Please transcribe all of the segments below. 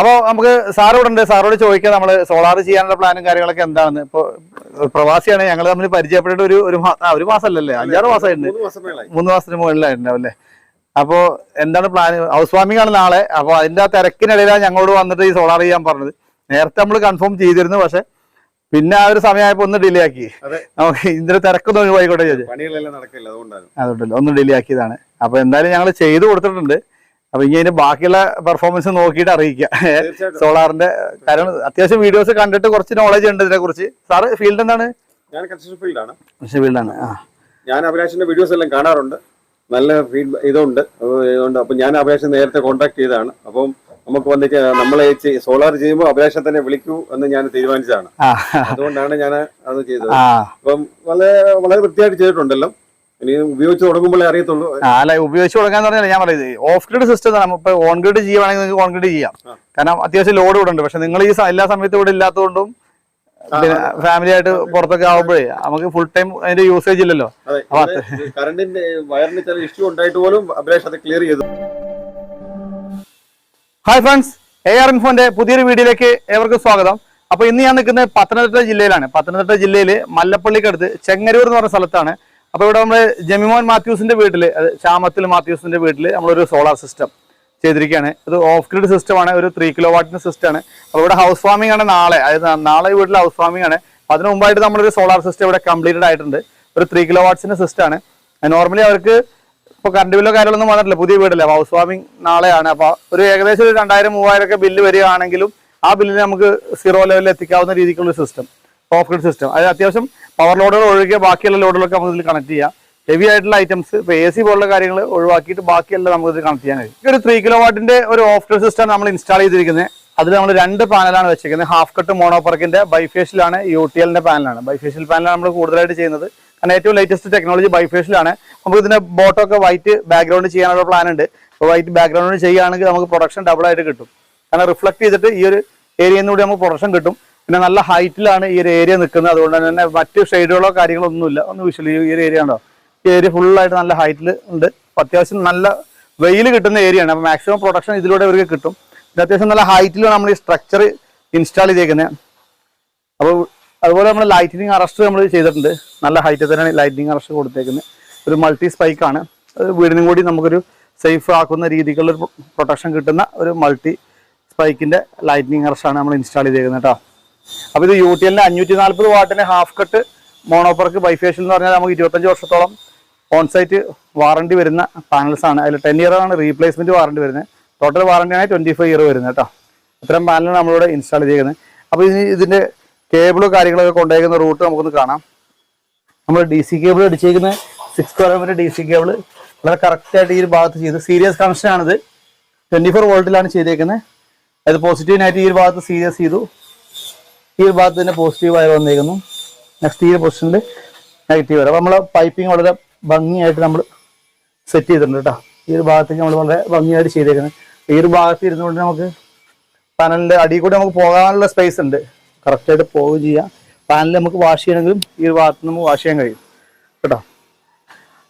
അപ്പോൾ നമുക്ക് സാറോട് ഉണ്ട് സാറോട് ചോദിക്കാം നമ്മൾ സോളാർ ചെയ്യാനുള്ള പ്ലാനും കാര്യങ്ങളൊക്കെ എന്താണെന്ന്. ഇപ്പോൾ പ്രവാസിയാണ്. ഞങ്ങൾ തമ്മിൽ പരിചയപ്പെട്ട ഒരു ഒരു ഒരു മാസമല്ലല്ലേ? അഞ്ചാറ് മാസമായിട്ടുണ്ട്. മൂന്ന് മാസം മൂന്ന് മാസത്തിന് മുകളിലായിട്ടുണ്ടാവും അല്ലേ? അപ്പോ എന്താണ് പ്ലാൻ ഹൗസ് വാമിംഗ് ആണ് നാളെ. അപ്പൊ അതിന്റെ ആ തിരക്കിനിടയിലാണ് ഞങ്ങളോട് വന്നിട്ട് ഈ സോളാർ ചെയ്യാൻ പറഞ്ഞത്. നേരത്തെ നമ്മൾ കൺഫേം ചെയ്തിരുന്നു പക്ഷെ പിന്നെ ആ ഒരു സമയമായപ്പോ ഒന്ന് ഡിലേ ആക്കി. നമുക്ക് ഇതിന്റെ തിരക്കൊന്നും ഒഴിവായിക്കോട്ടെ ചോദിച്ചു അതുകൊണ്ടല്ലോ ഒന്ന് ഡിലേ ആക്കിയതാണ്. അപ്പൊ എന്തായാലും ഞങ്ങൾ ചെയ്തു കൊടുത്തിട്ടുണ്ട്. അപ്പൊ ഇനി അതിന്റെ ബാക്കിയുള്ള പെർഫോമൻസ് നോക്കിയിട്ട് അറിയിക്കുക സോളാറിന്റെ കാരണം അത്യാവശ്യം വീഡിയോസ് കണ്ടിട്ട് കുറച്ച് നോളജ് ഉണ്ട് ഇതിനെ കുറിച്ച് സാറ് ഫീൽഡ് എന്താണ്? ഞാൻ കൺസ്ട്രക്ഷൻ ഫീൽഡാണ്. ഫീൽഡാണ് ആ. ഞാൻ അഭിലാഷിന്റെ വീഡിയോസ് എല്ലാം കാണാറുണ്ട്. നല്ല ഫീഡ് ഇതുണ്ട്. ഇതുണ്ട്. അപ്പൊ ഞാൻ അഭിലാഷ് നേരത്തെ കോൺടാക്ട് ചെയ്തതാണ്. അപ്പം നമുക്ക് വന്നിട്ട് നമ്മളെ സോളാർ ചെയ്യുമ്പോൾ അഭിലാഷെ തന്നെ വിളിക്കൂ എന്ന് ഞാൻ തീരുമാനിച്ചതാണ്. അതുകൊണ്ടാണ് ഞാൻ അത് ചെയ്തത്. അപ്പം വളരെ വളരെ വൃത്തിയായിട്ട് ചെയ്തിട്ടുണ്ടല്ലോ. ഇനി ഉപയോഗിച്ച് തുടങ്ങുമ്പോഴേ അറിയത്തുള്ളൂ. അല്ല ഉപയോഗിച്ച് കൊടുക്കാന്ന് പറഞ്ഞാൽ ഞാൻ പറയുന്നത് ഓഫ് ഗ്രിഡ് സിസ്റ്റം ആണ്. നമുക്ക് ഓൺ ഗ്രിഡ് ചെയ്യുവാണെങ്കിൽ നിങ്ങൾക്ക് ഓൺ ഗ്രിഡ് ചെയ്യാം. കാരണം അത്യാവശ്യം ലോഡ് ഇവിടെ ഉണ്ട്. പക്ഷെ നിങ്ങൾ ഈ എല്ലാ സമയത്തും ഇവിടെ ഇല്ലാത്തതുകൊണ്ടും പിന്നെ ഫാമിലി ആയിട്ട് പുറത്തൊക്കെ ആവുമ്പോഴേ നമുക്ക് ഫുൾ ടൈം അതിന്റെ യൂസേജ് ഇല്ലല്ലോ. കറണ്ടിന്റെ വയറിന് ചില ഇഷ്യൂ ഉണ്ടായിട്ട് പോലും അഭിലാഷ് അത് ക്ലിയർ ചെയ്തു. ഹായ് ഫ്രണ്ട്സ് എ ആർ ഇൻഫോന്റെ പുതിയൊരു വീഡിയോയിലേക്ക് ഏവർക്കും സ്വാഗതം. അപ്പൊ ഇന്ന് ഞാൻ നിൽക്കുന്നത് പത്തനംതിട്ട ജില്ലയിലാണ്. പത്തനംതിട്ട ജില്ലയിൽ മല്ലപ്പള്ളിക്കടുത്ത് ചെങ്ങരൂർ എന്ന് പറഞ്ഞ സ്ഥലത്താണ്. അപ്പൊ ഇവിടെ നമ്മൾ ജമിമോൻ മാത്യൂസിന്റെ വീട്ടിൽ ശ്യാമത്തിൽ മാത്യൂസിന്റെ വീട്ടിൽ നമ്മളൊരു സോളാർ സിസ്റ്റം ചെയ്തിരിക്കുകയാണ്. ഇത് ഓഫ് ഗ്രിഡ് സിസ്റ്റമാണ് ഒരു ത്രീ കിലോ വാട്ടിന്റെ സിസ്റ്റം ആണ്. അപ്പോൾ ഇവിടെ ഹൗസ് ഫാമിംഗ് ആണ് നാളെ. അതായത് നാളെ വീട്ടിൽ ഹൗസ് ഫാമിംഗ് ആണ്. അപ്പോൾ അതിന് മുമ്പായിട്ട് നമ്മളൊരു സോളാർ സിസ്റ്റം ഇവിടെ കംപ്ലീറ്റഡ് ആയിട്ടുണ്ട്. ഒരു ത്രീ കിലോ വാട്ട്സിന്റെ സിസ്റ്റം ആണ് നോർമലി അവർക്ക് ഇപ്പൊ കറണ്ട് ബില്ലോ കാര്യങ്ങളൊന്നും വന്നിട്ടില്ല. പുതിയ വീടല്ലേ. ഹൗസ് ഫാമിംഗ് നാളെയാണ്. അപ്പോൾ ഒരു ഏകദേശം ഒരു രണ്ടായിരം മൂവായിരം ഒക്കെ ബില്ല് വരികയാണെങ്കിലും ആ ബില്ലിന് നമുക്ക് സീറോ ലെവലിൽ എത്തിക്കാവുന്ന രീതിക്കുള്ള സിസ്റ്റം ഓഫ് ഗ്രിഡ് സിസ്റ്റം അതായത് അത്യാവശ്യം പവർ ലോഡുകൾ ഒഴികെ ബാക്കിയുള്ള ലോഡുകളൊക്കെ നമുക്ക് ഇതിൽ കണക്ട് ചെയ്യാം. ഹെവി ആയിട്ടുള്ള ഐറ്റംസ് ഇപ്പൊ എ സി പോലുള്ള കാര്യങ്ങൾ ഒഴിവാക്കിയിട്ട് ബാക്കിയെല്ലാം നമുക്ക് ഇത് കണക്ട് ചെയ്യാൻ കഴിയും. ഒരു ത്രീ കിലോ വാട്ടിന്റെ ഒരു ഓഫ് ഗ്രിഡ് സിസ്റ്റം നമ്മൾ ഇൻസ്റ്റാൾ ചെയ്തിരിക്കുന്നത് അതിൽ നമ്മൾ രണ്ട് പാനലാണ് വെച്ചിരിക്കുന്നത് ഹാഫ് കട്ട് മോണോപ്പർക്കിന്റെ ബൈഫേഷ്യലാണ് യു ടി എല്ലിന്റെ പാനലാണ് ബൈഫേഷ്യൽ പാനലാണ് നമ്മൾ കൂടുതലായിട്ട് ചെയ്യുന്നത്. കാരണം ഏറ്റവും ലേറ്റസ്റ്റ് ടെക്നോളജി ബൈഫേഷ്യലാണ് നമുക്ക് ഇതിന്റെ ബോട്ടൊക്കെ വൈറ്റ് ബാക്ക്ഗ്രൗണ്ട് ചെയ്യാനുള്ള പ്ലാൻ ഉണ്ട്. അപ്പോൾ വൈറ്റ് ബാക്ക്ഗ്രൗണ്ട് ചെയ്യുകയാണെങ്കിൽ നമുക്ക് പ്രൊഡക്ഷൻ ഡബിൾ ആയിട്ട് കിട്ടും. കാരണം റിഫ്ലക്ട് ചെയ്തിട്ട് ഈ ഒരു ഏരിയയിൽ നിന്നുകൂടി നമുക്ക് പ്രൊഡക്ഷൻ കിട്ടും. പിന്നെ നല്ല ഹൈറ്റിലാണ് ഈ ഒരു ഏരിയ നിൽക്കുന്നത് അതുകൊണ്ട് തന്നെ മറ്റ് ഷെയ്ഡുകളോ കാര്യങ്ങളോ ഒന്നുമില്ല ഒന്ന് വിഷ്വൽ ഈ ഒരു ഏരിയ ഉണ്ടോ ഈ ഏരിയ ഫുള്ളായിട്ട് നല്ല ഹൈറ്റിൽ ഉണ്ട്. അത്യാവശ്യം നല്ല വെയിൽ കിട്ടുന്ന ഏരിയ ആണ്. അപ്പോൾ മാക്സിമം പ്രൊഡക്ഷൻ ഇതിലൂടെ ഇവർക്ക് കിട്ടും. പിന്നെ അത്യാവശ്യം നല്ല ഹൈറ്റിലാണ് നമ്മൾ ഈ സ്ട്രക്ചർ ഇൻസ്റ്റാൾ ചെയ്തേക്കുന്നത് അപ്പോൾ അതുപോലെ നമ്മൾ ലൈറ്റിനിങ് അറസ്റ്റ് നമ്മൾ ചെയ്തിട്ടുണ്ട്. നല്ല ഹൈറ്റിൽ തന്നെയാണ് ലൈറ്റിനിങ് അറസ്റ്റ് കൊടുത്തേക്കുന്നത് ഒരു മൾട്ടി സ്പൈക്കാണ് വീടിനും കൂടി നമുക്കൊരു സേഫ് ആക്കുന്ന രീതിക്കുള്ള ഒരു പ്രൊട്ടക്ഷൻ കിട്ടുന്ന ഒരു മൾട്ടി സ്പൈക്കിന്റെ ലൈറ്റിനിങ് അറസ്റ്റാണ് നമ്മൾ ഇൻസ്റ്റാൾ ചെയ്തേക്കുന്നത് കേട്ടോ അപ്പോൾ ഇത് യു ടി എല്ലിന്റെ അഞ്ഞൂറ്റി നാൽപ്പത് വാട്ടിന് half cut mono PERC bifacial എന്ന് പറഞ്ഞാൽ നമുക്ക് ഇരുപത്തഞ്ച് വർഷത്തോളം ഓൺസൈറ്റ് വാറണ്ടി വരുന്ന പാനൽസ് ആണ്. അതിൽ ടെൻ ഇയർ ആണ് റീപ്ലേസ്മെന്റ് വാറണ്ടി വരുന്നത്. ടോട്ടൽ വാറണ്ടി ആണ് ട്വന്റി ഫൈവ് ഇയർ വരുന്നത് കേട്ടോ. ഇത്തരം പാനലാണ് നമ്മളിവിടെ ഇൻസ്റ്റാൾ ചെയ്തിരിക്കുന്നത്. അപ്പോൾ ഇനി ഇതിന്റെ കേബിളോ കാര്യങ്ങളൊക്കെ കൊണ്ടുപോയിരിക്കുന്ന റൂട്ട് നമുക്കൊന്ന് കാണാം. നമ്മൾ ഡി സി കേബിൾ അടിച്ചേക്കുന്ന സിക്സ് ട്വൽവിന്റെ ഡി സി കേബിൾ വളരെ കറക്റ്റ് ആയിട്ട് ഈ ഒരു ഭാഗത്ത് ചെയ്ത് സീരിയസ് കണക്ഷൻ ആണിത്. ട്വന്റി ഫോർ വോൾട്ടിലാണ് ചെയ്തേക്കുന്നത്. അത് പോസിറ്റീവ് പോസിറ്റീവിനായിട്ട് ഈ ഒരു ഭാഗത്ത് സീരിയസ് ചെയ്തു. ഈ ഒരു ഭാഗത്ത് തന്നെ പോസിറ്റീവ് വയർ വന്നേക്കുന്നു. നെക്സ്റ്റ് ഈ പൊസിഷനിൽ നെഗറ്റീവ് വരും. അപ്പോൾ നമ്മൾ പൈപ്പിംഗ് വളരെ ഭംഗിയായിട്ട് നമ്മൾ സെറ്റ് ചെയ്തിട്ടുണ്ട് കേട്ടോ ഈ ഒരു ഭാഗത്തേക്ക് നമ്മൾ വളരെ ഭംഗിയായിട്ട് ചെയ്തേക്കുന്നത് ഈ ഒരു ഭാഗത്ത് ഇരുന്നുകൊണ്ട് നമുക്ക് പാനലിന്റെ അടിയിൽ കൂടി നമുക്ക് പോകാനുള്ള സ്പേസ് ഉണ്ട്. കറക്റ്റായിട്ട് പോവുകയും ചെയ്യാം. പാനൽ നമുക്ക് വാഷ് ചെയ്യണമെങ്കിലും ഈ ഒരു ഭാഗത്ത് നമുക്ക് വാഷ് ചെയ്യാൻ കഴിയും. കേട്ടോ?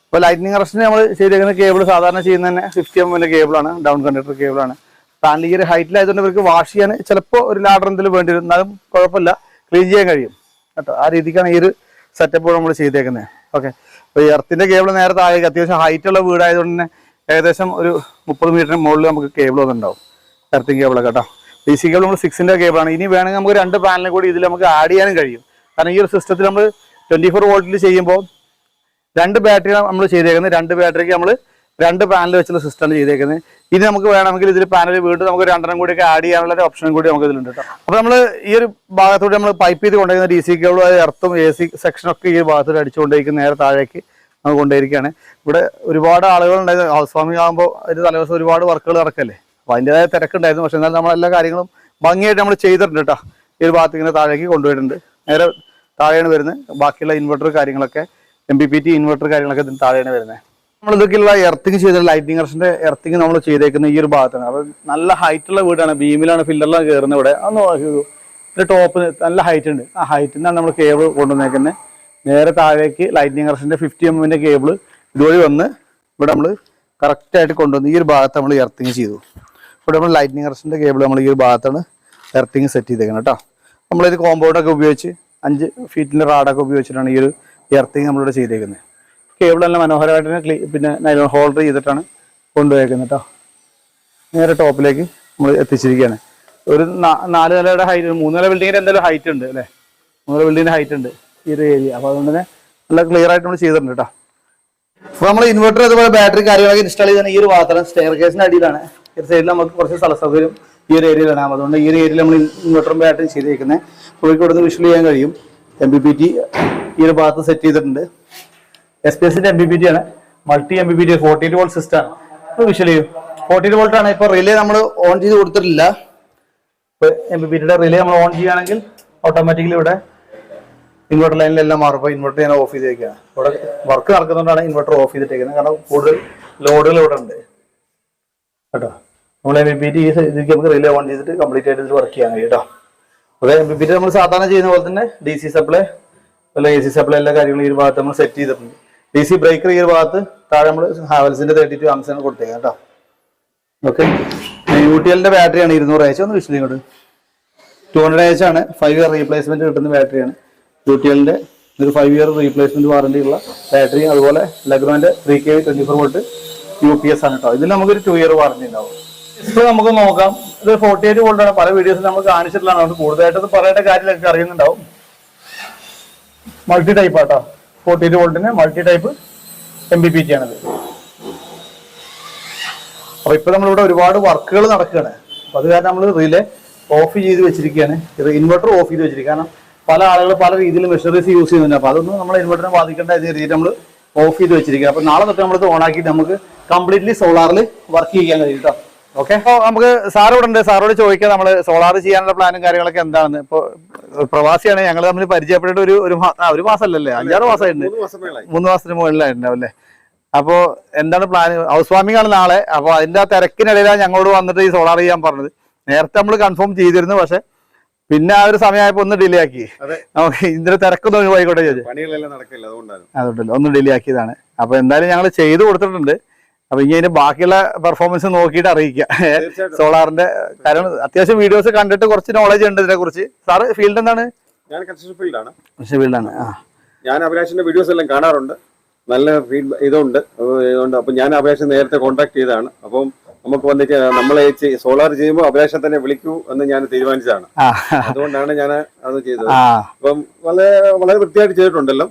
അപ്പോൾ ലൈറ്റിനിങ് അറസ്റ്റിന് നമ്മൾ ചെയ്തേക്കുന്ന കേബിൾ സാധാരണ ചെയ്യുന്ന തന്നെ ഫിഫ്റ്റി എം എമ്മിന്റെ കേബിളാണ് ഡൗൺ കണ്ടക്ടർ കേബിളാണ് പാനൽ ഈ ഒരു ഹൈറ്റിലായതുകൊണ്ട് ഇവർക്ക് വാഷ് ചെയ്യാൻ ചിലപ്പോൾ ഒരു ലാഡർ എന്തെങ്കിലും വേണ്ടി വരും. എന്നാലും കുഴപ്പമില്ല. ക്ലീൻ ചെയ്യാൻ കഴിയും. കേട്ടോ? ആ രീതിക്കാണ് ഈ ഒരു സെറ്റപ്പ് നമ്മൾ ചെയ്തേക്കുന്നത് ഓക്കെ അപ്പോൾ ഈ എർത്തിന്റെ കേബിൾ നേരെ താഴെ അത്യാവശ്യം ഹൈറ്റുള്ള വീടായതുകൊണ്ട് തന്നെ ഏകദേശം ഒരു മുപ്പത് മീറ്ററിന് മുകളിൽ നമുക്ക് കേബിൾ വന്നിട്ടുണ്ടാവും. എർത്തിങ് കേബിളൊക്കെ കേട്ടോ. ഡി സി കേബിൾ നമ്മൾ സിക്സിന്റെ കേബിളാണ് ഇനി വേണമെങ്കിൽ നമുക്ക് രണ്ട് പാനലും കൂടി ഇതിൽ നമുക്ക് ആഡ് ചെയ്യാനും കഴിയും. കാരണം ഈ ഒരു സിസ്റ്റത്തിൽ നമ്മൾ ട്വന്റി ഫോർ വോൾട്ടിൽ ചെയ്യുമ്പോൾ രണ്ട് ബാറ്ററി നമ്മൾ ചെയ്തേക്കുന്നത് രണ്ട് ബാറ്ററിക്ക് നമ്മൾ രണ്ട് പാനൽ വെച്ചുള്ള സിസ്റ്റമാണ് ചെയ്തേക്കുന്നത് ഇനി നമുക്ക് വേണമെങ്കിൽ ഇതിൽ പാനൽ വീണ്ടും നമുക്ക് രണ്ടെണ്ണം കൂടി ഒക്കെ ആഡ് ചെയ്യാനുള്ള ഒരു ഓപ്ഷനും കൂടി നമുക്ക് ഇതിലുണ്ട് അപ്പോൾ നമ്മൾ ഈ ഒരു ഭാഗത്തൂടെ നമ്മൾ പൈപ്പ് ചെയ്ത് കൊണ്ടുവരുന്ന ഡി സി കേബിളും അത് എർത്തും എ സി സെക്ഷനൊക്കെ ഈ ഭാഗത്തൂടെ അടിച്ചുകൊണ്ടിരിക്കുന്ന നേരെ താഴേക്ക് നമ്മൾ കൊണ്ടുപോയിരിക്കുകയാണ് ഇവിടെ ഒരുപാട് ആളുകളുണ്ടായത് ഹൗസ് ഫാമിംഗ് ആകുമ്പോൾ ഒരു തലേദിവസം ഒരുപാട് വർക്കുകൾ നടക്കല്ലേ? അപ്പോൾ അതിന്റെതായ തിരക്കുണ്ടായിരുന്നു. പക്ഷേ എന്നാലും നമ്മൾ എല്ലാ കാര്യങ്ങളും ഭംഗിയായിട്ട് നമ്മൾ ചെയ്തിട്ടുണ്ട് കേട്ടോ ഈ ഒരു ഭാഗത്ത് ഇങ്ങനെ താഴേക്ക് കൊണ്ടുപോയിട്ടുണ്ട് നേരെ താഴെയാണ് വരുന്നത് ബാക്കിയുള്ള ഇൻവെർട്ടർ കാര്യങ്ങളൊക്കെ M B P T inverter കാര്യങ്ങളൊക്കെ ഇതിന് താഴെയാണ് വരുന്നത് നമ്മൾ ഇതൊക്കെയുള്ള എർത്തിങ് ചെയ്ത ലൈറ്റിംഗ് കർഷന്റെ എർത്തിങ് നമ്മൾ ചെയ്തേക്കുന്ന ഈ ഒരു ഭാഗത്താണ്. അപ്പൊ നല്ല ഹൈറ്റ് ഉള്ള വീടാണ്. ബീമിലാണ് ഫില്ലറിലാണ് കയറുന്നത് ഇവിടെ. ഇതിന്റെ ടോപ്പ് നല്ല ഹൈറ്റ് ഉണ്ട്. ആ ഹൈറ്റിൽ നിന്നാണ് നമ്മൾ കേബിൾ കൊണ്ടുവന്നേക്കുന്നത് നേരെ താഴേക്ക് ലൈറ്റിംഗ് കർഷന്റെ ഫിഫ്റ്റി എം എമ്മിന്റെ കേബിൾ ഇതുവഴി വന്ന് ഇവിടെ നമ്മൾ കറക്റ്റായിട്ട് കൊണ്ടുവന്ന് ഈ ഒരു ഭാഗത്ത് നമ്മൾ എർത്തിങ് ചെയ്തു. ഇവിടെ നമ്മൾ ലൈറ്റിംഗ് കർഷന്റെ കേബിൾ നമ്മൾ ഈ ഒരു ഭാഗത്താണ് എർത്തിങ് സെറ്റ് ചെയ്തേക്കുന്നത് കേട്ടോ. നമ്മളിത് കോമ്പൗണ്ടൊക്കെ ഉപയോഗിച്ച് അഞ്ച് ഫീറ്റിന്റെ റാഡൊക്കെ ഉപയോഗിച്ചിട്ടാണ് ഈ ഒരു എർത്തിങ് നമ്മളിവിടെ ചെയ്തേക്കുന്നത് കേബിൾ നല്ല മനോഹരമായിട്ട് പിന്നെ നൈലോൺ ഹോൾഡർ ചെയ്തിട്ടാണ് കൊണ്ടുപോയേക്കുന്നത് കേട്ടോ നേരെ ടോപ്പിലേക്ക് നമ്മൾ എത്തിച്ചിരിക്കുകയാണ്. ഒരു നാല് നിലയുടെ ഹൈറ്റ് മൂന്ന് നില ബിൽഡിങ്ങിന്റെ എന്തായാലും ഹൈറ്റ് ഉണ്ട് അല്ലേ? മൂന്ന് ബിൽഡിങ്ങിന്റെ ഹൈറ്റ് ഉണ്ട് ഈ ഒരു ഏരിയ അപ്പോൾ അതുകൊണ്ട് തന്നെ നല്ല ക്ലിയർ ആയിട്ട് നമ്മൾ ചെയ്തിട്ടുണ്ട് കേട്ടോ അപ്പോൾ നമ്മൾ ഇൻവെർട്ടർ അതുപോലെ ബാറ്ററി കാര്യങ്ങളൊക്കെ ഇൻസ്റ്റാൾ ചെയ്താണ് ഈ ഒരു ഭാഗത്താണ് സ്റ്റെയർ കേസിന്റെ അടിയിലാണ്. ഈ സൈഡിൽ നമുക്ക് കുറച്ച് സ്ഥല സൗകര്യം ഈ ഒരു ഏരിയയിലാണ് അതുകൊണ്ട് ഈ ഒരു ഏരിയയിൽ നമ്മൾ ഇൻവെർട്ടറും ബാറ്ററിയും ചെയ്തേക്കുന്നത് അപ്പോൾ ഇവിടുന്ന് വിഷ്വൽ ചെയ്യാൻ കഴിയും. എം ബി പി ടി ഈ ഒരു ഭാഗത്ത് സെറ്റ് ചെയ്തിട്ടുണ്ട്. എസ് പി എസിന്റെ എം ബി ബി ടി ആണ്. Multi M B B T forty eight volt system ആണ് വിഷ്വൽ ചെയ്യും. ഫോർട്ടി എയ്റ്റ് വോൾട്ട് ആണ് ഇപ്പൊ റിലേ നമ്മൾ ഓൺ ചെയ്ത് കൊടുത്തിട്ടില്ല. എം ബി ബി ടിയുടെ റിലേ നമ്മൾ ഓൺ ചെയ്യുകയാണെങ്കിൽ ഓട്ടോമാറ്റിക്കലി ഇവിടെ ഇൻവെർട്ടർ ലൈനിലെല്ലാം മാറും. അപ്പോൾ ഇൻവെർട്ടർ ഞാൻ ഓഫ് ചെയ്തേക്കുകയാണ് ഇവിടെ വർക്ക് നടക്കുന്നതുകൊണ്ടാണ് ഇൻവെർട്ടർ ഓഫ് ചെയ്തിട്ടേക്കുന്നത്. കാരണം കൂടുതൽ ലോഡുകൾ ഇവിടെ ഉണ്ട്. കേട്ടോ? നമ്മൾ എം ബി ബി ടി ഈ ഇതിലേക്ക് നമുക്ക് റിലേ ഓൺ ചെയ്തിട്ട് കംപ്ലീറ്റ് ആയിട്ട് വർക്ക് ചെയ്യാൻ കഴിയും കേട്ടോ. അതെ എം ബി ബി ടി നമ്മൾ സാധാരണ ചെയ്യുന്ന പോലെ തന്നെ ഡി സി സപ്ലൈ അല്ല എ സി സപ്ലൈ എല്ലാ കാര്യങ്ങളും ഈ ഭാഗത്ത് നമ്മൾ സെറ്റ് ചെയ്തിട്ടുണ്ട്. ഡി സി ബ്രേക്കർ ഈ ഒരു ഭാഗത്ത് താഴെ നമ്മൾ ഹാവൽസിന്റെ തേർട്ടി ടു ആംസാണ് കൊടുത്തേക്കാം കേട്ടോ. ഓക്കെ യു ടി എല്ലിന്റെ ബാറ്ററിയാണ് ഇരുന്നൂറ് ആഴ്ച ഒന്ന് വിശ്വസിക്കും ഇങ്ങോട്ട്. ടു ഹൺഡ്രഡ് എച്ച് ആണ്. ഫൈവ് ഇയർ റീപ്ലേസ്മെന്റ് കിട്ടുന്ന ബാറ്ററിയാണ് യു ടി എല്ലിന്റെ ഒരു ഫൈവ് ഇയർ റീപ്ലേസ്മെന്റ് വാറണ്ടി ഉള്ള ബാറ്ററി അതുപോലെ ലഗ്നോന്റെ three K twenty four volt U P S ആണ് കേട്ടോ. ഇതിൽ നമുക്കൊരു ടു ഇയർ വാറണ്ടി ഉണ്ടാവും. ഇപ്പോൾ നമുക്ക് നോക്കാം. ഇത് ഫോർട്ടി എയ്റ്റ് വോൾട്ട് ആണ്. പല വീഡിയോസിൽ നമ്മൾ കാണിച്ചിട്ടുള്ളതാണ്. അതുകൊണ്ട് കൂടുതലായിട്ട് പറയേണ്ട കാര്യങ്ങളൊക്കെ അറിയുന്നുണ്ടാവും. Multi type auto. Forty eight വോൾട്ടിന് multi type M B P G ആണിത്. അപ്പൊ ഇപ്പൊ നമ്മളിവിടെ ഒരുപാട് വർക്കുകൾ നടക്കുകയാണ്. അപ്പൊ അത് കാരണം നമ്മൾ റിലേ ഓഫ് ചെയ്ത് വെച്ചിരിക്കുകയാണ്. ഇത് ഇൻവെർട്ടർ ഓഫ് ചെയ്ത് വെച്ചിരിക്കുക കാരണം പല ആളുകൾ പല രീതിയിൽ മെഷീനറീസ് യൂസ് ചെയ്യുന്നുണ്ട്. അപ്പൊ അതൊന്നും നമ്മൾ ഇൻവെർട്ടറിനെ ബാധിക്കേണ്ട രീതിയിൽ നമ്മൾ ഓഫ് ചെയ്ത് വെച്ചിരിക്കുക അപ്പൊ നാളെ തൊട്ട് നമ്മളിത് ഓൺ ആക്കിയിട്ട് നമുക്ക് കംപ്ലീറ്റ്ലി സോളാറിൽ വർക്ക് ചെയ്യാൻ കഴിയും ഓക്കെ? അപ്പോൾ നമുക്ക് സാറോടുണ്ട് സാറോട് ചോദിക്കാം നമ്മൾ സോളാർ ചെയ്യാനുള്ള പ്ലാനും കാര്യങ്ങളൊക്കെ എന്താണെന്ന്. ഇപ്പോൾ പ്രവാസിയാണ് ഞങ്ങൾ തമ്മിൽ പരിചയപ്പെട്ട ഒരു ഒരു ഒരു മാസമല്ലല്ലേ? അഞ്ചാറ് മാസമായിട്ടുണ്ട്. മൂന്ന് മാസം മേളായി മൂന്ന് മാസത്തിന് മുകളിലായിട്ടുണ്ടാവും അല്ലേ? അപ്പോ എന്താണ് പ്ലാൻ ഹൗസ് വാമിംഗ് ആണ് നാളെ. അപ്പൊ അതിന്റെ ആ തിരക്കിനിടയിലാണ് ഞങ്ങളോട് വന്നിട്ട് ഈ സോളാർ ചെയ്യാൻ പറഞ്ഞത്. നേരത്തെ നമ്മൾ കൺഫേം ചെയ്തിരുന്നു പക്ഷെ പിന്നെ ആ ഒരു സമയമായപ്പോ ഒന്ന് ഡിലേ ആക്കി. നമുക്ക് ഇതിന്റെ തിരക്കൊന്നും ഒഴിവായിക്കോട്ടെ ചോദിച്ചു അതുകൊണ്ടല്ലോ ഒന്ന് ഡിലേ ആക്കിയതാണ്. അപ്പൊ എന്തായാലും ഞങ്ങൾ ചെയ്തു കൊടുത്തിട്ടുണ്ട്. അപ്പൊ ഇനി അതിന്റെ ബാക്കിയുള്ള പെർഫോമൻസ് നോക്കിയിട്ട് അറിയിക്കാം. സോളാറിന്റെ കാരണം അത്യാവശ്യം വീഡിയോസ് കണ്ടിട്ട് കുറച്ച് നോളജ് ഉണ്ട് ഇതിനെ കുറിച്ച് സാറ് ഫീൽഡ് എന്താണ്? ഞാൻ കൺസ്ട്രക്ഷൻ ഫീൽഡാണ് ഞാൻ അഭിലാഷിന്റെ വീഡിയോസ് എല്ലാം കാണാറുണ്ട്. നല്ല ഫീഡ് ഇതുണ്ട്. ഇതുണ്ട്. അപ്പം ഞാൻ അഭിലാഷ് നേരത്തെ കോൺടാക്ട് ചെയ്തതാണ്. അപ്പം നമുക്ക് വന്നിട്ട് നമ്മളെ സോളാർ ചെയ്യുമ്പോൾ അഭിലാഷെ തന്നെ വിളിക്കൂ എന്ന് ഞാൻ തീരുമാനിച്ചതാണ്. അതുകൊണ്ടാണ് ഞാൻ അത് ചെയ്തത്. അപ്പം വളരെ വളരെ വൃത്തിയായിട്ട് ചെയ്തിട്ടുണ്ടല്ലോ.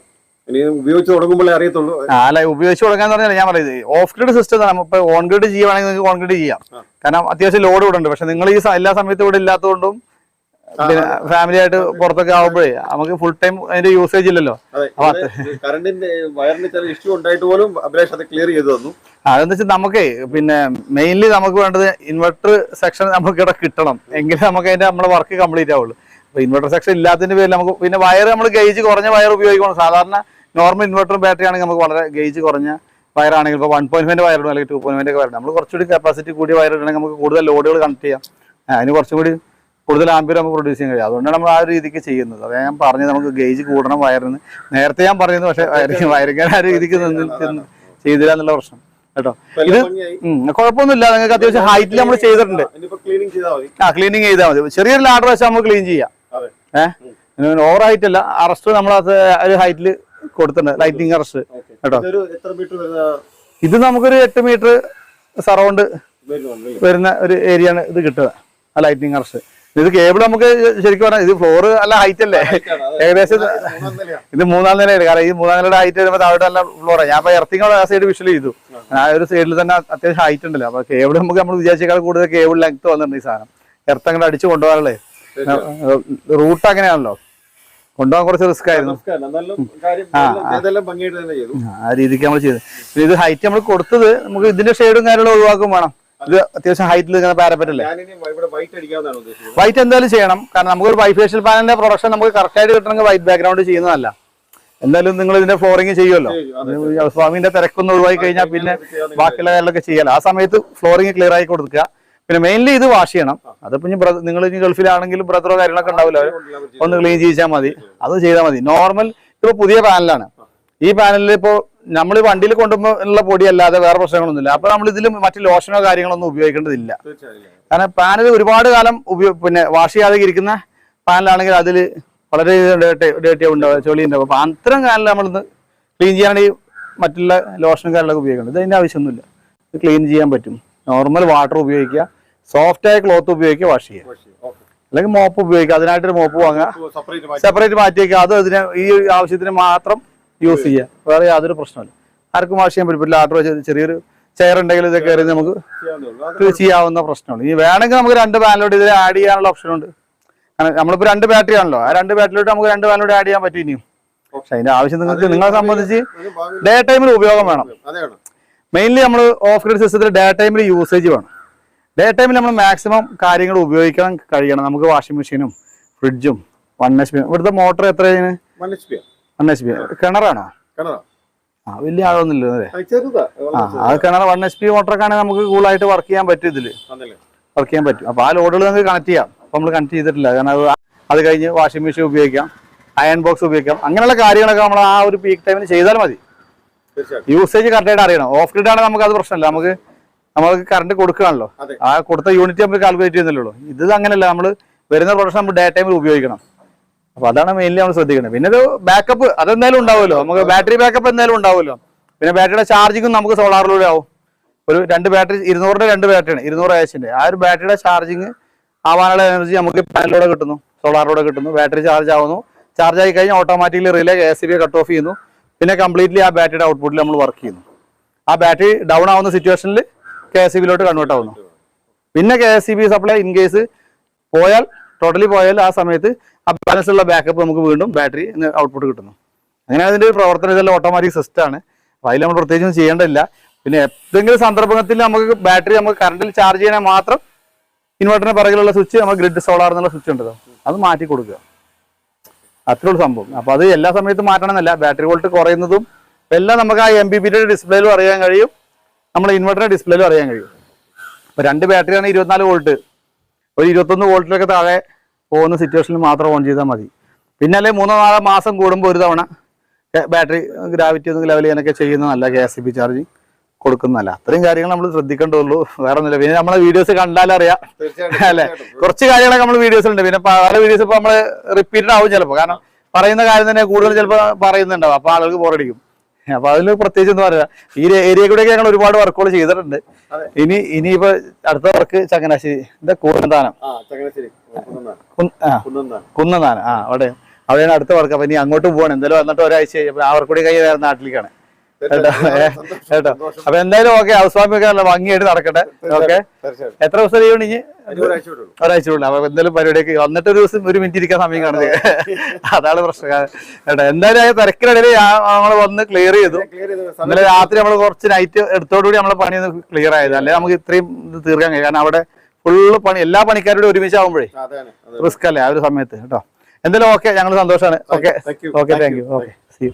ഇനി ഉപയോഗിച്ച് തുടങ്ങുമ്പോഴേ അറിയത്തുള്ളൂ. അല്ല ഉപയോഗിച്ച് തുടങ്ങാന്ന് പറഞ്ഞാൽ ഞാൻ പറയുന്നത് ഓഫ് ഗ്രിഡ് സിസ്റ്റം ഇപ്പൊ ഓൺ ഗ്രിഡ് ചെയ്യുവാണെങ്കിൽ നിങ്ങൾക്ക് ഓൺ ഗ്രിഡ് ചെയ്യാം. കാരണം അത്യാവശ്യം ലോഡ് ഇവിടെ ഉണ്ട്. പക്ഷെ നിങ്ങൾ ഈ എല്ലാ സമയത്തും ഇവിടെ ഇല്ലാത്തതുകൊണ്ടും പിന്നെ ഫാമിലി ആയിട്ട് പുറത്തൊക്കെ ആവുമ്പോഴേ നമുക്ക് ഫുൾ ടൈം അതിന്റെ യൂസേജ് ഇല്ലല്ലോ. അതെ. ഇവിടെ കറണ്ടിന്റെ വയറിന് ചില ഇഷ്യൂ ഉണ്ടായിട്ട് പോലും അഭിലാഷ് അത് ക്ലിയർ ചെയ്തു തന്നു. അതെന്ന് വെച്ചാൽ നമുക്ക് പിന്നെ മെയിൻലി നമുക്ക് വേണ്ടത് ഇൻവെർട്ടർ സെക്ഷൻ നമുക്ക് ഇവിടെ കിട്ടണം. എങ്കിലേ നമുക്ക് അതിന്റെ നമ്മുടെ വർക്ക് കംപ്ലീറ്റ് ആവുള്ളൂ. അപ്പൊ ഇൻവെർട്ടർ സെക്ഷൻ ഇല്ലാത്തതിന്റെ പേരിൽ നമുക്ക് പിന്നെ വയർ നമ്മൾ ഗേജ് കുറഞ്ഞ വയർ ഉപയോഗിക്കണം. സാധാരണ നോർമൽ ഇൻവെർട്ടറും ബാറ്ററി ആണെങ്കിൽ നമുക്ക് വളരെ ഗേജ് കുറഞ്ഞ വയറാണെങ്കിൽ ഇപ്പോൾ വൺ പോയിന്റ് ഫൈവ് വയർ ഇടും അല്ലെങ്കിൽ ടു പോയിന്റ് ഫൈവ് ഒക്കെ വയർ നമ്മൾ കുറച്ചുകൂടി കപ്പാസിറ്റി കൂടിയ വയർ ഇടണമെങ്കിൽ നമുക്ക് കൂടുതൽ ലോഡുകൾ കണക്ട് ചെയ്യാം. അതിന് കുറച്ചും കൂടി കൂടുതൽ ആംബിയർ നമുക്ക് പ്രൊഡ്യൂസ് ചെയ്യാൻ കഴിയും. അതുകൊണ്ടാണ് നമ്മൾ ആ ഒരു രീതിക്ക് ചെയ്യുന്നത്. അതായത് ഞാൻ പറഞ്ഞത് നമുക്ക് ഗേജ് കൂടണം വയറിന്. നേരത്തെ ഞാൻ പറഞ്ഞത് പക്ഷേ വയറിങ് ആ രീതിക്ക് ചെയ്തില്ല എന്നുള്ള പ്രശ്നം. കേട്ടോ? ഇത് കുഴപ്പമൊന്നുമില്ല. നിങ്ങൾക്ക് അത്യാവശ്യം ഹൈറ്റിൽ നമ്മൾ ചെയ്തിട്ടുണ്ട്. ആ ക്ലീനിങ് ചെയ്താൽ മതി. ചെറിയൊരു ലാഡർ വെച്ചാൽ നമുക്ക് ക്ലീൻ ചെയ്യാം. ഏഹ് ഓവർ ഹൈറ്റ് അല്ല. അറസ്റ്റ് നമ്മൾ ഒരു ഹൈറ്റിൽ കൊടുത്തിട്ടുണ്ട്. ലൈറ്റിംഗ് അറസ്റ്റ് കേട്ടോ. ഇത് നമുക്കൊരു എട്ട് മീറ്റർ സറൗണ്ട് വരുന്ന ഒരു ഏരിയ ആണ് ഇത് കിട്ടുക. ആ ലൈറ്റിംഗ് അറസ്റ്റ് ഇത് കേബിൾ നമുക്ക് ശരിക്കും പറഞ്ഞാൽ ഇത് ഫ്ലോർ അല്ല? ഹൈറ്റ് അല്ലേ ഏകദേശം ഇത് മൂന്നാം നിലയാണ്. കാരണം ഈ മൂന്നാം നിലയുടെ ഹൈറ്റ് വരുമ്പോൾ താഴോട്ട് നല്ല ഫ്ലോറാണ് ഞാൻ ഇപ്പൊ എർത്തിങ്ങോട് ആ സൈഡ് വിഷ്വൽ ചെയ്തു. ആ ഒരു സൈഡിൽ തന്നെ അത്യാവശ്യം ഹൈറ്റ് ഉണ്ടല്ലോ. അപ്പൊ കേബിൾ നമുക്ക് നമ്മൾ വിചാരിച്ചേക്കാൾ കൂടുതൽ കേബിൾ ലെങ്ത് വന്നിട്ടുണ്ട് ഈ സാധനം. അടിച്ചു അടിച്ച് കൊണ്ടുപോകാറുള്ളേ. റൂട്ട് അങ്ങനെയാണല്ലോ. കൊണ്ടുപോകാൻ കുറച്ച് റിസ്ക് ആയിരുന്നു. ആ രീതിക്ക് നമ്മൾ ചെയ്തു. പിന്നെ ഇത് ഹൈറ്റ് നമ്മൾ കൊടുത്തത് നമുക്ക് ഇതിന്റെ ഷെയ്ഡും കാര്യങ്ങളും ഒഴിവാക്കും വേണം. ഇത് അത്യാവശ്യം ഹൈറ്റിൽ ഇങ്ങനെ പാരപ്പറ്റല്ലേ? വൈറ്റ് എന്തായാലും ചെയ്യണം. കാരണം നമുക്ക് ഒരു വൈഫേഷ്യൽ പാനലിന്റെ പ്രൊഡക്ഷൻ നമുക്ക് കറക്റ്റ് ആയിട്ട് കിട്ടണമെങ്കിൽ വൈറ്റ് ബാക്ക്ഗ്രൗണ്ട് ചെയ്യുന്നതല്ല. എന്തായാലും നിങ്ങൾ ഇതിന്റെ ഫ്ലോറിങ് ചെയ്യുമല്ലോ. സ്വാമിന്റെ തിരക്കൊന്ന് ഒഴിവാക്കി കഴിഞ്ഞാൽ പിന്നെ ബാക്കിയുള്ള കാര്യങ്ങളൊക്കെ ചെയ്യാലോ. ആ സമയത്ത് ഫ്ലോറിങ് ക്ലിയർ ആയി കൊടുക്കുക. പിന്നെ മെയിൻലി ഇത് വാഷ് ചെയ്യണം. അതിപ്പോ ഇനി നിങ്ങൾ ഇനി ഗൾഫിലാണെങ്കിലും ബ്രദറോ കാര്യങ്ങളൊക്കെ ഉണ്ടാവില്ല. ഒന്ന് ക്ലീൻ ചെയ്യിച്ചാൽ മതി. അത് ചെയ്താൽ മതി. നോർമൽ ഇപ്പൊ പുതിയ പാനലാണ്. ഈ പാനലിൽ ഇപ്പോൾ നമ്മൾ വണ്ടിയിൽ കൊണ്ടുപോകുമ്പോൾ ഉള്ള പൊടി അല്ലാതെ വേറെ പ്രശ്നങ്ങളൊന്നുമില്ല. അപ്പൊ നമ്മൾ ഇതിൽ മറ്റു ലോഷനോ കാര്യങ്ങളൊന്നും ഉപയോഗിക്കേണ്ടതില്ല. കാരണം പാനൽ ഒരുപാട് കാലം ഉപയോഗ പിന്നെ വാഷ് ചെയ്യാതെ ഇരിക്കുന്ന പാനലാണെങ്കിൽ അതിൽ വളരെ ഡേട്ടി ഉണ്ടാവുക ചൊളി ഉണ്ടാവും അപ്പൊ അത്തരം നമ്മൾ നമ്മളിന്ന് ക്ലീൻ ചെയ്യാനാണെങ്കിൽ മറ്റുള്ള ലോഷനും കാര്യങ്ങളൊക്കെ ഉപയോഗിക്കേണ്ടത്. ഇതിന്റെ ആവശ്യമൊന്നുമില്ല. ഇത് ക്ലീൻ ചെയ്യാൻ പറ്റും. നോർമൽ വാട്ടർ ഉപയോഗിക്കുക. സോഫ്റ്റ് ആയ ക്ലോത്ത് ഉപയോഗിക്കുക വാഷ് ചെയ്യുക. അല്ലെങ്കിൽ മോപ്പ് ഉപയോഗിക്കുക. അതിനായിട്ടൊരു മോപ്പ് വാങ്ങുക. സെപ്പറേറ്റ് മാറ്റി. വയ്ക്കുക അത് ഇതിന് ഈ ആവശ്യത്തിന് മാത്രം യൂസ് ചെയ്യുക. വേറെ യാതൊരു പ്രശ്നമില്ല ആർക്കും വാഷ് ചെയ്യാൻ പറ്റില്ല. ആട്ടർ ചെറിയൊരു ചെയർ ഉണ്ടെങ്കിൽ ഇതൊക്കെ കയറി നമുക്ക് ചെയ്യാവുന്നേ. ഇത് പ്രശ്നമാണ്. ഇനി വേണമെങ്കിൽ നമുക്ക് രണ്ട് പാനലോട് ഇതിൽ ആഡ് ചെയ്യാനുള്ള ഓപ്ഷൻ ഉണ്ട്. കാരണം നമ്മളിപ്പോൾ രണ്ട് ബാറ്ററി ആണല്ലോ. ആ രണ്ട് ബാറ്ററിയിലോട്ട് നമുക്ക് രണ്ട് പാനലോട് ആഡ് ചെയ്യാൻ പറ്റും ഇനിയും. പക്ഷെ അതിന്റെ ആവശ്യം നിങ്ങൾക്ക് നിങ്ങളെ സംബന്ധിച്ച് ഡേ ടൈമിൽ ഉപയോഗം വേണം. മെയിൻലി നമ്മൾ ഓഫ് ഗ്രിഡ് സിസ്റ്റത്തിൽ ഡേ ടൈമിൽ യൂസേജ് വേണം. ഡേ ടൈമിൽ നമ്മൾ മാക്സിമം കാര്യങ്ങൾ ഉപയോഗിക്കാൻ കഴിയണം. നമുക്ക് വാഷിംഗ് മെഷീനും ഫ്രിഡ്ജും വൺ എച്ച് പി ഇവിടുത്തെ മോട്ടർ എത്രയാണ് വൺ എച്ച് പി കിണറാണോ? കിണറാ. ആ വലിയ അത് ചെറുതാ. ആ അത് കിണർ വൺ എച്ച് പി മോട്ടറൊക്കെ ആണെങ്കിൽ നമുക്ക് കൂളായിട്ട് വർക്ക് ചെയ്യാൻ പറ്റും ഇതിൽ. വർക്ക് ചെയ്യാൻ പറ്റും. അപ്പൊ ആ ലോഡുകൾ നമുക്ക് കണക്ട് ചെയ്യാം. അപ്പൊ നമ്മൾ കണക്ട് ചെയ്തിട്ടില്ല. കാരണം അത് അത് കഴിഞ്ഞ് വാഷിംഗ് മെഷീൻ ഉപയോഗിക്കാം. അയൺ ബോക്സ് ഉപയോഗിക്കാം. അങ്ങനെയുള്ള കാര്യങ്ങളൊക്കെ നമ്മൾ ആ ഒരു പീക്ക് ടൈമിൽ ചെയ്താൽ മതി. യൂസേജ് കറക്റ്റായിട്ട് അറിയണം. ഓഫ് ഗ്രിഡ് ആണെങ്കിൽ നമുക്ക് അത് പ്രശ്നമില്ല. നമുക്ക് നമുക്ക് കറണ്ട് കൊടുക്കുകയാണല്ലോ. ആ കൊടുത്ത യൂണിറ്റ് നമ്മൾ കാൽക്കുലേറ്റ് ചെയ്യുന്നില്ലല്ലോ ഉള്ളൂ. ഇത് അങ്ങനെയല്ല നമ്മൾ വരുന്ന പ്രൊഡക്ഷൻ നമ്മൾ ഡേ ടൈമിൽ ഉപയോഗിക്കണം. അപ്പൊ അതാണ് മെയിൻലി നമ്മൾ ശ്രദ്ധിക്കുന്നത്. പിന്നെ ഒരു ബാക്കപ്പ് അതെന്തായാലും ഉണ്ടാവുമല്ലോ. നമുക്ക് ബാറ്ററി ബാക്കപ്പ് എന്തായാലും ഉണ്ടാവുമല്ലോ. പിന്നെ ബാറ്ററിയുടെ ചാർജിങ്ങും നമുക്ക് സോളാറിലൂടെ ആവും. ഒരു രണ്ട് ബാറ്ററി ഇരുന്നൂറിന്റെ രണ്ട് ബാറ്ററിയാണ് ഇരുന്നൂറ് ആഴ്ചന്റെ ആ ഒരു ബാറ്ററിയുടെ ചാർജിങ് ആവാനുള്ള എനർജി നമുക്ക് പാനലിലൂടെ കിട്ടുന്നു സോളാറിലൂടെ കിട്ടുന്നു ബാറ്ററി ചാർജ് ആവുന്നു. ചാർജ് ആയി കഴിഞ്ഞാൽ automatically relay A C B cut off ചെയ്യുന്നു. പിന്നെ കംപ്ലീറ്റ്ലി ആ ബാറ്ററിയുടെ ഔട്ട്പുട്ടിൽ നമ്മൾ വർക്ക് ചെയ്യുന്നു. ആ ബാറ്ററി ഡൗൺ ആവുന്ന സിറ്റുവേഷനിൽ കെ എസ് ബിയിലോട്ട് കൺവേർട്ട് ആവുന്നു. പിന്നെ K S B supply in case പോയാൽ ടോട്ടലി പോയാൽ ആ സമയത്ത് ആ ബാലൻസ് ഉള്ള ബാക്കപ്പ് നമുക്ക് വീണ്ടും ബാറ്ററി ഔട്ട്പുട്ട് കിട്ടുന്നു. അങ്ങനെ അതിന്റെ ഒരു പ്രവർത്തനം ഇതെല്ലാം ഓട്ടോമാറ്റിക് സിസ്റ്റം ആണ്. അപ്പൊ അതിൽ നമ്മൾ പ്രത്യേകിച്ചും ചെയ്യേണ്ടതില്ല. പിന്നെ എന്തെങ്കിലും സന്ദർഭത്തിൽ നമുക്ക് ബാറ്ററി നമുക്ക് കറണ്ടിൽ ചാർജ് ചെയ്യാൻ മാത്രം ഇൻവെർട്ടറിന് പിറകിലുള്ള സ്വിച്ച് നമ്മൾ ഗ്രിഡ് സോളാർ എന്നുള്ള സ്വിച്ച് ഉണ്ടല്ലോ. അത് മാറ്റി കൊടുക്കുക. അത്രേ ഉള്ളൂ സംഭവം. അപ്പോൾ അത് എല്ലാ സമയത്തും മാറ്റണമെന്നല്ല. ബാറ്ററി വോൾട്ട് കുറയുന്നതും എല്ലാം നമുക്ക് ആ എം ബി പിയുടെ ഡിസ്പ്ലേയിലും അറിയാൻ കഴിയും. നമ്മൾ ഇൻവെർട്ടർ ഡിസ്പ്ലേയിലും അറിയാൻ കഴിയും. ഇപ്പൊ രണ്ട് ബാറ്ററിയാണ് ഇരുപത്തിനാല് വോൾട്ട് ഒരു ഇരുപത്തൊന്ന് വോൾട്ടിലൊക്കെ താഴെ പോകുന്ന സിറ്റുവേഷനിൽ മാത്രം ഓൺ ചെയ്താൽ മതി. പിന്നെ അല്ലെങ്കിൽ മൂന്നോ നാലോ മാസം കൂടുമ്പോൾ ഒരു തവണ ബാറ്ററി ഗ്രാവിറ്റി ഒന്നും ലെവൽ ചെയ്യാനൊക്കെ ചെയ്യുന്നതല്ല K S E B charging കൊടുക്കുന്നതല്ല. അത്രയും കാര്യങ്ങൾ നമ്മൾ ശ്രദ്ധിക്കേണ്ടതുള്ളൂ. വേറെ ഒന്നുമില്ല. പിന്നെ നമ്മളെ വീഡിയോസ് കണ്ടാലറിയാം അറിയാം. അല്ലേ? കുറച്ച് കാര്യങ്ങളൊക്കെ നമ്മൾ വീഡിയോസിലുണ്ട് പിന്നെ പല വീഡിയോസ് ഇപ്പൊ നമ്മൾ റിപ്പീറ്റഡ് ആവും ചിലപ്പോൾ കാരണം പറയുന്ന കാര്യം തന്നെ കൂടുതൽ ചിലപ്പോൾ പറയുന്നുണ്ടാവും. അപ്പൊ ആളുകൾക്ക് ബോറടിക്കും അപ്പൊ അതിൽ പ്രത്യേകിച്ച് എന്താ പറയാ ഈ ഏരിയ കൂടെയൊക്കെ ഞങ്ങൾ ഒരുപാട് വർക്കുകൾ ചെയ്തിട്ടുണ്ട്. ഇനി ഇനിയിപ്പോ അടുത്ത വർക്ക് ചങ്ങനാശ്ശേരി എന്താ കുന്നന്താനം. കുന്നന്താനം. കുന്ന്- ആ. അവിടെ. അവിടെയാണ് അടുത്ത വർക്ക് അപ്പൊ ഇനി അങ്ങോട്ട് പോകണം എന്തായാലും വന്നിട്ട് ഒരാഴ്ച ആ വർക്ക് കൂടി കൈ വേറെ നാട്ടിലേക്കാണ്. കേട്ടോ അപ്പൊ എന്തായാലും ഓക്കെ ഹൗസ് വാമിയൊക്കെ നല്ല ഭംഗിയായിട്ട് നടക്കട്ടെ ഓക്കെ. എത്ര ദിവസം ലീവ് ഇനി? ഒരാഴ്ചയുള്ളൂ ഒരാഴ്ച ഉള്ളൂ. അപ്പൊ എന്തായാലും പരിപാടിയൊക്കെ വന്നിട്ട് ഒരു ദിവസം ഒരു മിനിറ്റ് ഇരിക്കാൻ സമയം കാണുന്നത്. അതാണ് പ്രശ്നം. കേട്ടോ. എന്തായാലും ആ തിരക്കിനിടയിൽ നമ്മൾ വന്ന് ക്ലിയർ ചെയ്തു. ഇന്നലെ രാത്രി നമ്മൾ കുറച്ച് നൈറ്റ് എടുത്തോടുകൂടി നമ്മളെ പണി ക്ലിയർ ആയത്. അല്ലെ? നമുക്ക് ഇത്രയും ഇത് തീർക്കാൻ കഴിയും. കാരണം അവിടെ ഫുള്ള് പണി എല്ലാ പണിക്കാരോടും ഒരുമിച്ച് ആവുമ്പോഴേ റിസ്ക് അല്ലേ? ആ ഒരു സമയത്ത്. കേട്ടോ. എന്തായാലും ഓക്കെ ഞങ്ങൾ സന്തോഷമാണ് okay. Okay thank you okay. See you